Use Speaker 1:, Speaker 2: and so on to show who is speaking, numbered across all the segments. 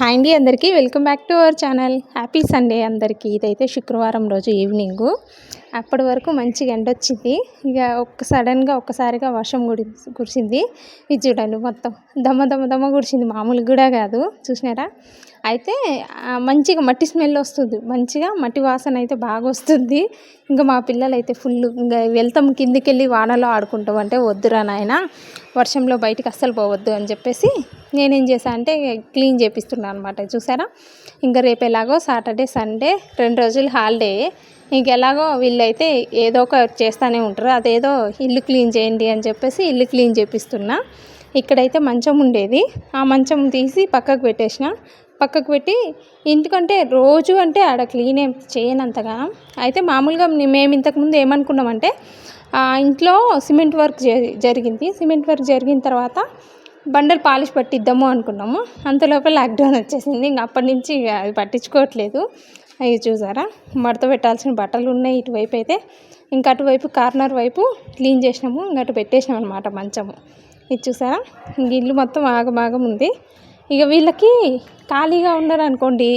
Speaker 1: Hi అండి అందరికీ. Welcome back to our channel happy Sunday అందరికీ. ఇదైతే శుక్రవారం రోజు ఈవినింగు అప్పటి వరకు మంచిగా ఎండ వచ్చింది. ఇక ఒక్క సడన్గా ఒక్కసారిగా వర్షం కుడి కురిసింది. ఇది చూడండి మొత్తం దమ్మ దమ్మ దమ్మ కురిసింది. మామూలుగా కూడా కాదు. చూసినారా? అయితే మంచిగా మట్టి స్మెల్ వస్తుంది. మంచిగా మట్టి వాసన అయితే బాగా వస్తుంది. ఇంకా మా పిల్లలు అయితే ఫుల్ ఇంకా వెళ్తాం కిందికి వెళ్ళి వానలో ఆడుకుంటాం అంటే వద్దురా నాయన వర్షంలో బయటికి అస్సలు పోవద్దు అని చెప్పేసి నేనేం చేశాను అంటే క్లీన్ చేపిస్తున్నాను అనమాట చూసారా ఇంకా రేపు ఎలాగో సాటర్డే సండే రెండు రోజులు హాలిడే. ఇంకెలాగో వీళ్ళైతే ఏదో ఒక చేస్తూనే ఉంటారు. అదేదో ఇల్లు క్లీన్ చేయండి అని చెప్పేసి ఇల్లు క్లీన్ చేపిస్తున్నా. ఇక్కడైతే మంచం ఉండేది. ఆ మంచం తీసి పక్కకు పెట్టేసిన. పక్కకు పెట్టి ఎందుకంటే రోజు అంటే ఆడ క్లీన్ ఏం చేయనంతగా. అయితే మామూలుగా మేము ఇంతకుముందు ఏమనుకున్నామంటే ఆ ఇంట్లో సిమెంట్ వర్క్ జరిగింది. సిమెంట్ వర్క్ జరిగిన తర్వాత బండలు పాలిష్ పట్టిద్దాము అనుకున్నాము. అంతలోపల లాక్డౌన్ వచ్చేసింది. ఇంక అప్పటి నుంచి ఇక అది పట్టించుకోవట్లేదు. అవి చూసారా? మడత పెట్టాల్సిన బట్టలు ఉన్నాయి ఇటువైపు అయితే. ఇంకా అటువైపు కార్నర్ వైపు క్లీన్ చేసినాము. ఇంకా అటు పెట్టేసినాం అనమాట మంచము. ఇది చూసారా? ఇంక ఇల్లు మొత్తం ఆగమాగం ఉంది. ఇక వీళ్ళకి ఖాళీగా ఉన్నారు అనుకోండి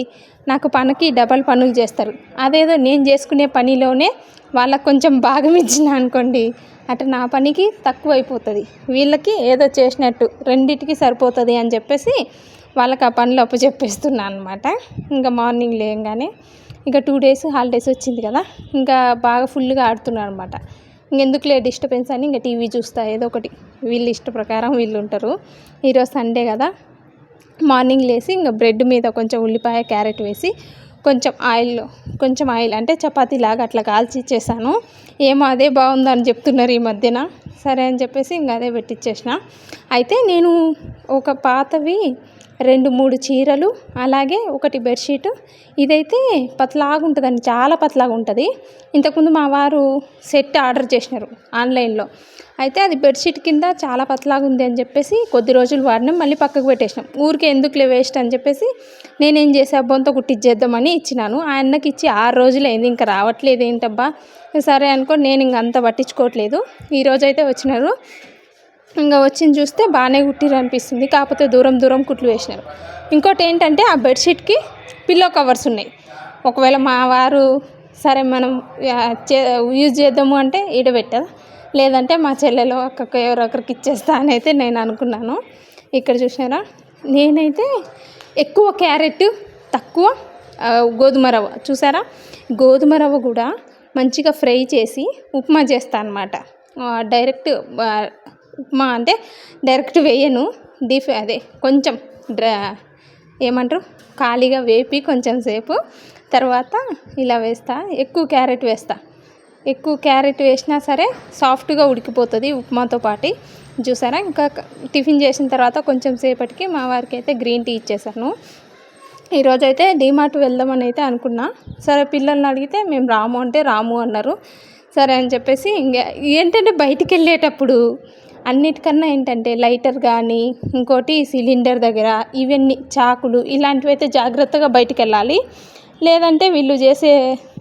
Speaker 1: నాకు పనికి డబల్ పనులు చేస్తారు. అదేదో నేను చేసుకునే పనిలోనే వాళ్ళకి కొంచెం భాగం ఇచ్చిన అనుకోండి అటు నా పనికి తక్కువ అయిపోతుంది వీళ్ళకి ఏదో చేసినట్టు రెండిటికి సరిపోతుంది అని చెప్పేసి వాళ్ళకి ఆ పనులు అప్పుచెప్పేస్తున్నాను అనమాట ఇంకా మార్నింగ్ లేయంగానే ఇంకా టూ డేస్ హాలిడేస్ వచ్చింది కదా ఇంకా బాగా ఫుల్గా ఆడుతున్నారు అనమాట ఇంకెందుకులే డిస్టర్బెన్స్ అని ఇంకా టీవీ చూస్తా ఏదో ఒకటి. వీళ్ళు ఇష్ట ప్రకారం వీళ్ళు ఉంటారు. ఈరోజు సండే కదా మార్నింగ్ లేసి ఇంకా బ్రెడ్ మీద కొంచెం ఉల్లిపాయ క్యారెట్ వేసి కొంచెం ఆయిల్ కొంచెం ఆయిల్ అంటే చపాతీ లాగా అట్లా కాల్చి ఇచ్చేసాను. ఏమో అదే బాగుందని చెప్తున్నారు ఈ మధ్యన. సరే అని చెప్పేసి ఇంకా అదే పెట్టిచ్చేసిన. అయితే నేను ఒక పాతవి రెండు మూడు చీరలు అలాగే ఒకటి బెడ్షీట్. ఇదైతే పతలాగా ఉంటుందండి చాలా పతలాగా ఉంటుంది. ఇంతకుముందు మా వారు సెట్ ఆర్డర్ చేసినారు ఆన్లైన్లో. అయితే అది బెడ్షీట్ కింద చాలా పతలాగా ఉంది అని చెప్పేసి కొద్ది రోజులు వాడినాం మళ్ళీ పక్కకు పెట్టేసినాం. ఊరికే ఎందుకులే వేస్ట్ అని చెప్పేసి నేనేం చేసా బొంత కుట్టించేద్దామని ఇచ్చినాను. ఆయనకి ఇచ్చి ఆరు రోజులు అయింది ఇంకా రావట్లేదు ఏంటబ్బా? సరే అనుకో నేను ఇంక అంత పట్టించుకోవట్లేదు. ఈరోజైతే అయితే వచ్చినారు. ఇంకా వచ్చింది చూస్తే బాగానే కుట్టిరు అనిపిస్తుంది. కాకపోతే దూరం దూరం కుట్లు వేసినారు. ఇంకోటి ఏంటంటే ఆ బెడ్షీట్కి పిల్లో కవర్స్ ఉన్నాయి. ఒకవేళ మా వారు సరే మనం చే యూజ్ చేద్దాము అంటే ఈడబెట్టదు లేదంటే మా చెల్లెలో అక్కకు ఎవరొకరికి ఇచ్చేస్తా అని అయితే నేను అనుకున్నాను. ఇక్కడ చూసారా నేనైతే ఎక్కువ క్యారెట్ తక్కువ గోధుమ రవ్వ. చూసారా? గోధుమ రవ్వ కూడా మంచిగా ఫ్రై చేసి ఉప్మా చేస్తాను అనమాట డైరెక్ట్ ఉప్మా అంటే డైరెక్ట్ వేయను. డీప్ అదే కొంచెం డ్రా ఏమంటారు? ఖాళీగా వేపి కొంచెం సేపు తర్వాత ఇలా వేస్తా. ఎక్కువ క్యారెట్ వేస్తా. ఎక్కువ క్యారెట్ వేసినా సరే సాఫ్ట్గా ఉడికిపోతుంది ఉప్మాతో పాటు. చూసారా? ఇంకా టిఫిన్ చేసిన తర్వాత కొంచెం సేపటికి మా వారికి అయితే గ్రీన్ టీ ఇచ్చేసాను. ఈరోజు అయితే డీమార్ట్ వెళ్దామని అయితే అనుకున్నా. సరే పిల్లల్ని అడిగితే మేము రాము అంటే రాము అన్నారు. సరే అని చెప్పేసి ఇంకా ఏంటంటే బయటికి వెళ్ళేటప్పుడు అన్నిటికన్నా ఏంటంటే లైటర్ కానీ ఇంకోటి సిలిండర్ దగ్గర ఇవన్నీ చాకులు ఇలాంటివి అయితే జాగ్రత్తగా బయటికి వెళ్ళాలి లేదంటే వీళ్ళు చేసే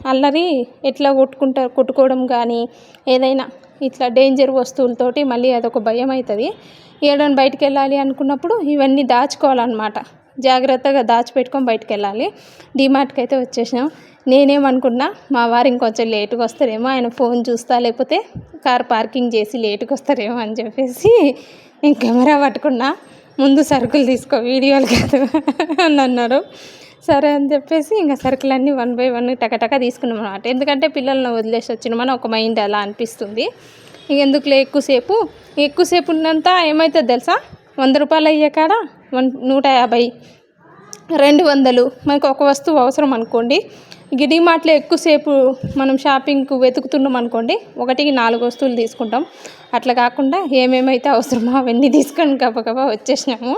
Speaker 1: అల్లరి ఎట్లా కొట్టుకుంటారు కొట్టుకోవడం కానీ ఏదైనా ఇట్లా డేంజర్ వస్తువులతోటి మళ్ళీ అదొక భయం అవుతుంది ఏడని బయటికి వెళ్ళాలి అనుకున్నప్పుడు ఇవన్నీ దాచుకోవాలన్నమాట. జాగ్రత్తగా దాచిపెట్టుకొని బయటికి వెళ్ళాలి డిమార్ట్కి అయితే వచ్చేసినాం. నేనేమనుకున్నా మా వారు ఇంకొంచెం లేటుగా వస్తారేమో ఆయన ఫోన్ చూస్తా లేకపోతే కార్ పార్కింగ్ చేసి లేటుగా వస్తారేమో అని చెప్పేసి నేను కెమెరా పట్టుకున్నా. ముందు సరుకులు తీసుకో వీడియోలు కాదు అని అన్నారు. సరే అని చెప్పేసి ఇంకా సరుకులన్నీ వన్ బై వన్ టకటక తీసుకున్నాం అనమాట ఎందుకంటే పిల్లల్ని వదిలేసి వచ్చినామని ఒక మైండ్ అలా అనిపిస్తుంది. ఇంకెందుకులే ఎక్కువసేపు. ఎక్కువసేపు ఉన్నంత ఏమవుతుంది తెలుసా? వంద రూపాయలు అయ్యే కాడ వన్ నూట యాభై రెండు వందలు. మనకు ఒక వస్తువు అవసరం అనుకోండి. ఇక డిమార్ట్లో ఎక్కువసేపు మనం షాపింగ్కు వెతుకుతున్నాం అనుకోండి ఒకటికి నాలుగు వస్తువులు తీసుకుంటాం. అట్లా కాకుండా ఏమేమైతే అవసరమో అవన్నీ తీసుకొని గబగబా వచ్చేసినాము.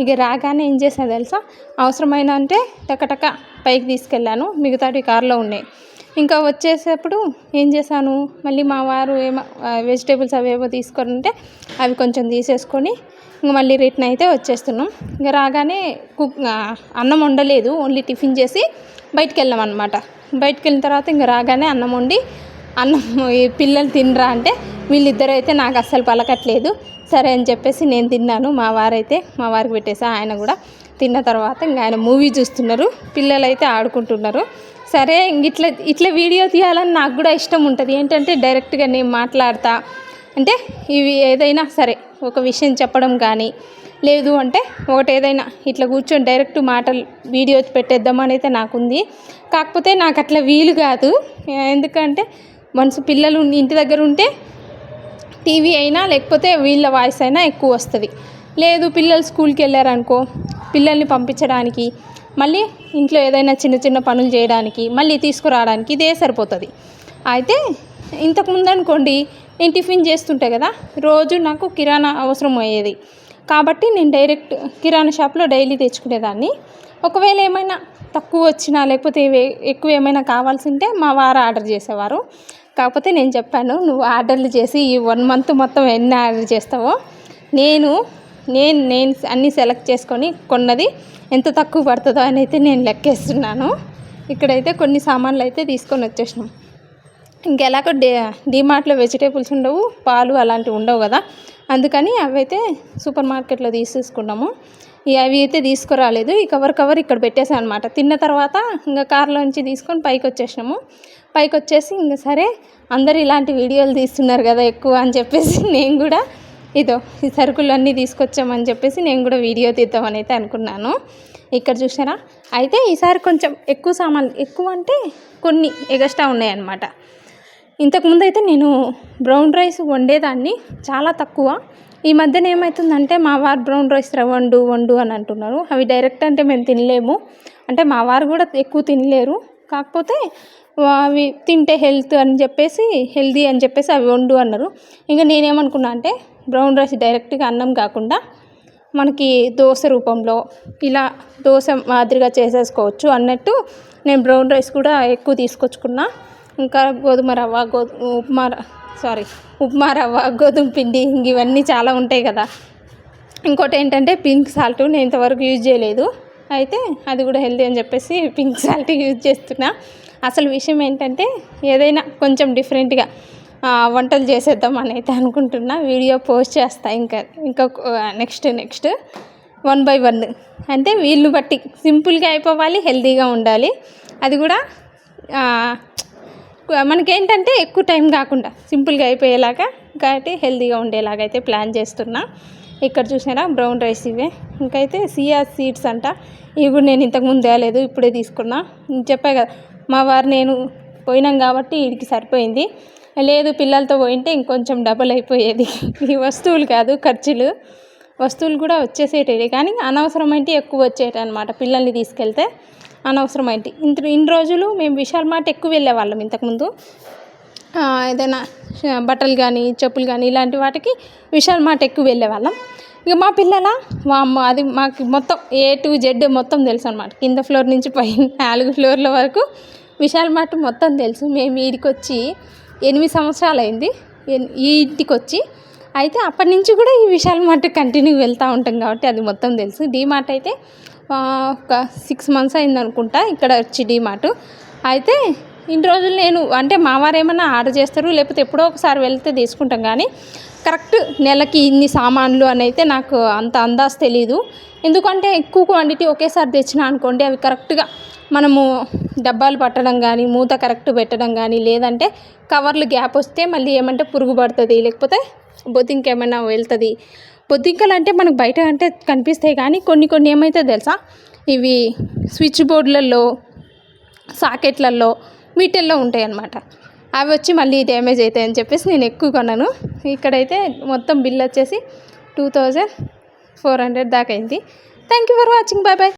Speaker 1: ఇక రాగానే ఏం చేసాను తెలుసా? అవసరమైన అంటే టకటక పైకి తీసుకెళ్ళాను. మిగతావి కారులో ఉన్నాయి. ఇంకా వచ్చేసేప్పుడు ఏం చేశాను? మళ్ళీ మా వారు ఏమో వెజిటేబుల్స్ అవేవో తీసుకొని ఉంటే అవి కొంచెం తీసేసుకొని ఇంక మళ్ళీ రిటర్న్ అయితే వచ్చేస్తున్నాం. ఇంకా రాగానే కుక్ అన్నం వండలేదు. ఓన్లీ టిఫిన్ చేసి బయటికి వెళ్ళాం అనమాట బయటికి వెళ్ళిన తర్వాత ఇంకా రాగానే అన్నం వండి అన్నం ఈ పిల్లలు తినరా అంటే వీళ్ళిద్దరూ అయితే నాకు అస్సలు పలకట్లేదు. సరే అని చెప్పేసి నేను తిన్నాను. మా వారైతే మా వారికి పెట్టేసా ఆయన కూడా తిన్న తర్వాత ఇంకా ఆయన మూవీ చూస్తున్నారు. పిల్లలు అయితే ఆడుకుంటున్నారు. సరే ఇట్లా ఇట్లా వీడియో తీయాలని నాకు కూడా ఇష్టం ఉంటుంది. ఏంటంటే డైరెక్ట్గా నేను మాట్లాడతా. అంటే ఇవి ఏదైనా సరే ఒక విషయం చెప్పడం కానీ లేదు అంటే ఒకటి ఏదైనా ఇట్లా కూర్చొని డైరెక్ట్ మాటలు వీడియో పెట్టేద్దామని అయితే నాకుంది. కాకపోతే నాకు అట్లా వీలు కాదు. ఎందుకంటే మనసు పిల్లలు ఇంటి దగ్గర ఉంటే టీవీ అయినా లేకపోతే వీళ్ళ వాయిస్ అయినా ఎక్కువ వస్తుంది. లేదు పిల్లలు స్కూల్కి వెళ్ళారనుకో పిల్లల్ని పంపించడానికి మళ్ళీ ఇంట్లో ఏదైనా చిన్న చిన్న పనులు చేయడానికి మళ్ళీ తీసుకురావడానికి ఇదే సరిపోతుంది. అయితే ఇంతకుముందు అనుకోండి నేను టిఫిన్ చేస్తుంటే కదా రోజు నాకు కిరాణా అవసరం అయ్యేది. కాబట్టి నేను డైరెక్ట్ కిరాణా షాప్లో డైలీ తెచ్చుకునేదాన్ని. ఒకవేళ ఏమైనా తక్కువ వచ్చినా లేకపోతే ఎక్కువ ఏమైనా కావాల్సి ఉంటే మా వారు ఆర్డర్ చేసేవారు. కాకపోతే నేను చెప్పాను నువ్వు ఆర్డర్లు చేసి ఈ వన్ మంత్ మొత్తం ఎన్ని ఆర్డర్ చేస్తావో? నేను నేను నేను అన్నీ సెలెక్ట్ చేసుకొని కొన్నది ఎంత తక్కువ పడుతుందో అని అయితే నేను లెక్కేస్తున్నాను. ఇక్కడైతే కొన్ని సామాన్లు అయితే తీసుకొని వచ్చేసినాం. ఇంకెలాగో డే డిమార్ట్లో వెజిటేబుల్స్ ఉండవు పాలు అలాంటివి ఉండవు కదా. అందుకని అవైతే సూపర్ మార్కెట్లో తీసేసుకున్నాము. అవి అయితే తీసుకురాలేదు ఈ కవర్ కవర్ ఇక్కడ పెట్టేసాను అనమాట తిన్న తర్వాత ఇంకా కార్లోంచి తీసుకొని పైకి వచ్చేసినాము. పైకి వచ్చేసి ఇంకా సరే అందరు ఇలాంటి వీడియోలు తీస్తున్నారు కదా ఎక్కువ అని చెప్పేసి నేను కూడా ఇదో ఈ సరుకులు అన్నీ తీసుకొచ్చామని చెప్పేసి నేను కూడా వీడియో తీద్దామని అయితే అనుకున్నాను. ఇక్కడ చూసారా అయితే ఈసారి కొంచెం ఎక్కువ సామాన్లు ఎక్కువ అంటే కొన్ని ఎగస్ట్రా ఉన్నాయన్నమాట. ఇంతకుముందు అయితే నేను బ్రౌన్ రైస్ వండేదాన్ని చాలా తక్కువ. ఈ మధ్యన ఏమవుతుందంటే మా వారు బ్రౌన్ రైస్ వండు వండు అని అంటున్నారు. అవి డైరెక్ట్ అంటే మేము తినలేము. అంటే మా వారు కూడా ఎక్కువ తినలేరు. కాకపోతే అవి తింటే హెల్త్ అని చెప్పేసి హెల్దీ అని చెప్పేసి అవి వండు అన్నారు. ఇంకా నేనేమనుకున్నా అంటే బ్రౌన్ రైస్ డైరెక్ట్గా అన్నం కాకుండా మనకి దోశ రూపంలో ఇలా దోశ మాదిరిగా చేసేసుకోవచ్చు. అన్నట్టు నేను బ్రౌన్ రైస్ కూడా ఎక్కువ తీసుకొచ్చుకున్నా. ఇంకా గోధుమ రవ్వ గో ఉప్మా సారీ ఉప్మా రవ్వ గోధుమ పిండి ఇవన్నీ చాలా ఉంటాయి కదా. ఇంకోటి ఏంటంటే పింక్ సాల్ట్ నేను ఇంతవరకు యూజ్ చేయలేదు. అయితే అది కూడా హెల్తీ అని చెప్పేసి పింక్ సాల్ట్ యూజ్ చేస్తున్నా. అసలు విషయం ఏంటంటే ఏదైనా కొంచెం డిఫరెంట్గా వంటలు చేసేద్దాం అని అయితే అనుకుంటున్నా. వీడియో పోస్ట్ చేస్తా ఇంకా ఇంకా next next one by one అంటే వీళ్ళు బట్టి సింపుల్గా అయిపోవాలి హెల్తీగా ఉండాలి. అది కూడా మనకేంటంటే ఎక్కువ టైం కాకుండా సింపుల్గా అయిపోయేలాగా కాబట్టి హెల్తీగా ఉండేలాగా అయితే ప్లాన్ చేస్తున్నా. ఇక్కడ చూసారా బ్రౌన్ రైస్ ఇవే. ఇంకైతే సియా సీడ్స్ అంట. ఇవి కూడా నేను ఇంతకుముందు తేలేదు ఇప్పుడే తీసుకున్నా. చెప్పా కదా మా వారు నేను పోయినాం కాబట్టి వీడికి సరిపోయింది. లేదు పిల్లలతో పోయింటే ఇంకొంచెం డబల్ అయిపోయేది. ఈ వస్తువులు కాదు ఖర్చులు. వస్తువులు కూడా వచ్చేసేటివి. కానీ అనవసరమైనవి ఎక్కువ వచ్చేటి అనమాట పిల్లల్ని తీసుకెళ్తే అనవసరమైనవి ఇంత ఇన్ని రోజులు మేము విశాల్ మార్ట్ ఎక్కువ వెళ్ళేవాళ్ళం ఇంతకుముందు. ఏదైనా బట్టలు కానీ చెప్పులు కానీ ఇలాంటి వాటికి విశాల్ మార్ట్ ఎక్కువ వెళ్ళేవాళ్ళం. ఇక మా పిల్లల మా అమ్మ అది మాకు మొత్తం ఏ టు జెడ్ మొత్తం తెలుసు అనమాట కింద ఫ్లోర్ నుంచి పైన నాలుగు ఫ్లోర్ల వరకు విశాల్ మార్ట్ మొత్తం తెలుసు. మేము వీడికి వచ్చి ఎనిమిది సంవత్సరాలు అయింది ఈ ఇంటికి వచ్చి అయితే అప్పటి నుంచి కూడా ఈ విషయాలు మాట కంటిన్యూ వెళ్తూ ఉంటాం కాబట్టి అది మొత్తం తెలుసు. డీమార్ట్ అయితే ఒక సిక్స్ మంత్స్ అయింది అనుకుంటా ఇక్కడ వచ్చి డీమార్ట్ అయితే ఇన్ని రోజులు నేను అంటే మావారు ఏమన్నా ఆర్డర్ చేస్తారు లేకపోతే ఎప్పుడో ఒకసారి వెళ్తే తీసుకుంటాం. కానీ కరెక్ట్ నెలకి ఇన్ని సామాన్లు అని అయితే నాకు అంత అందాజు తెలీదు. ఎందుకంటే ఎక్కువ క్వాంటిటీ ఒకేసారి తెచ్చినా అనుకోండి అవి కరెక్ట్గా మనము డబ్బాలు పట్టడం కానీ మూత కరెక్ట్ పెట్టడం కానీ లేదంటే కవర్లు గ్యాప్ వస్తే మళ్ళీ ఏమంటే పురుగు పడుతుంది లేకపోతే బొద్దింక ఏమైనా వెళ్తుంది. బొద్దింకలు అంటే మనకు బయట అంటే కనిపిస్తాయి కానీ కొన్ని కొన్ని ఏమైతే తెలుసా? ఇవి స్విచ్ బోర్డులలో సాకెట్లలో వీటిల్లో ఉంటాయి అన్నమాట అవి వచ్చి మళ్ళీ డ్యామేజ్ అవుతాయి అని చెప్పేసి నేను ఎక్కువ కొన్నాను. ఇక్కడైతే మొత్తం బిల్ వచ్చేసి టూ థౌజండ్ ఫోర్ హండ్రెడ్ దాకా అయింది. Thank you for watching bye bye